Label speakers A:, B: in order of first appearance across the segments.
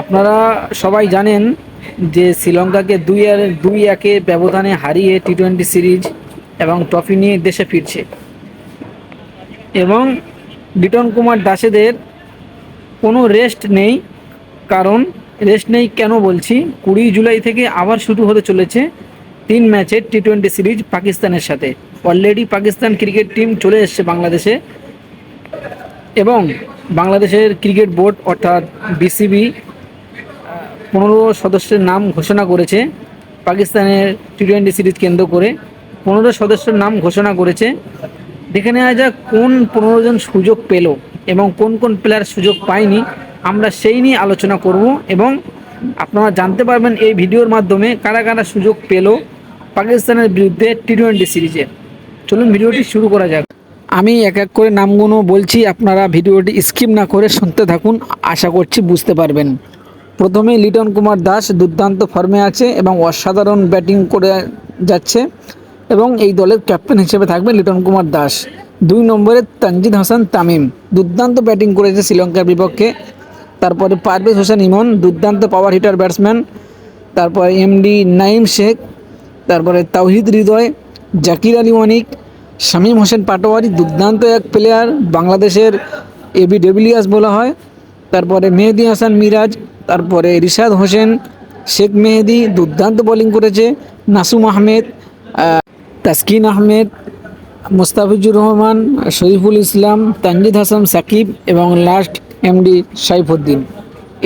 A: আপনারা সবাই জানেন যে শ্রীলঙ্কাকে দুই আর দুই একে ব্যবধানে হারিয়ে টি টোয়েন্টি সিরিজ এবং ট্রফি নিয়ে দেশে ফিরছে। এবং লিটন কুমার দাসেদের কোনো রেস্ট নেই, কারণ রেস্ট নেই কেন বলছি, কুড়ি জুলাই থেকে আবার শুরু হতে চলেছে তিন ম্যাচের টি টোয়েন্টি সিরিজ পাকিস্তানের সাথে। অলরেডি পাকিস্তান ক্রিকেট টিম চলে এসছে বাংলাদেশে। এবং বাংলাদেশের ক্রিকেট বোর্ড অর্থাৎ বিসিবি পনেরো সদস্যের নাম ঘোষণা করেছে পাকিস্তানের টি টোয়েন্টি সিরিজ কেন্দ্র করে। পনেরো সদস্যের নাম ঘোষণা করেছে। দেখে নেওয়া যাক কোন পনেরো জন সুযোগ পেল এবং কোন কোন প্লেয়ার সুযোগ পায়নি। আমরা সেই নিয়ে আলোচনা করব এবং আপনারা জানতে পারবেন এই ভিডিওর মাধ্যমে কারা কারা সুযোগ পেল পাকিস্তানের বিরুদ্ধে টি টোয়েন্টি সিরিজে। চলুন ভিডিওটি শুরু করা যাক। আমি এক এক করে নামগুলো বলছি, আপনারা ভিডিওটি স্কিপ না করে শুনতে থাকুন, আশা করছি বুঝতে পারবেন। প্রথমে লিটন কুমার দাস দুর্দান্ত ফর্মে আছে এবং অসাধারণ ব্যাটিং করে যাচ্ছে এবং এই দলের ক্যাপ্টেন হিসেবে থাকবে লিটন কুমার দাস। দুই নম্বরে তানজিদ হাসান তামিম, দুর্দান্ত ব্যাটিং করেছে শ্রীলঙ্কার বিপক্ষে। তারপরে পারভেজ হোসেন ইমন, দুর্দান্ত পাওয়ার হিটার ব্যাটসম্যান তারপরে এমডি নাইম শেখ, তারপরে তাওহিদ হৃদয়, জাকির আলী অনিক শামীম হোসেন পাটোয়ারি দুর্দান্ত এক প্লেয়ার বাংলাদেশের এবি ডেভিলিয়াস বলা হয়। তারপরে মেহেদি হাসান মিরাজ তারপরে রিশাদ হোসেন শেখ মেহেদি দুর্দান্ত বোলিং করেছে নাসুম আহমেদ আহ, তাসকিন আহমেদ মুস্তাফিজুর রহমান শরীফুল ইসলাম তানজিদ হাসান সাকিব এবং লাস্ট এমডি সাইফুদ্দিন।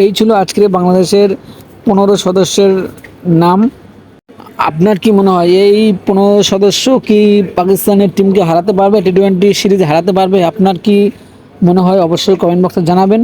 A: এই ছিল আজকের বাংলাদেশের পনেরো সদস্যের নাম। আপনার কি মনে হয় এই পনেরো সদস্য কি পাকিস্তানের টিমকে হারাতে পারবে টি টোয়েন্টি সিরিজ হারাতে পারবে? আপনার কি মনে হয় অবশ্যই কমেন্ট বক্সে জানাবেন।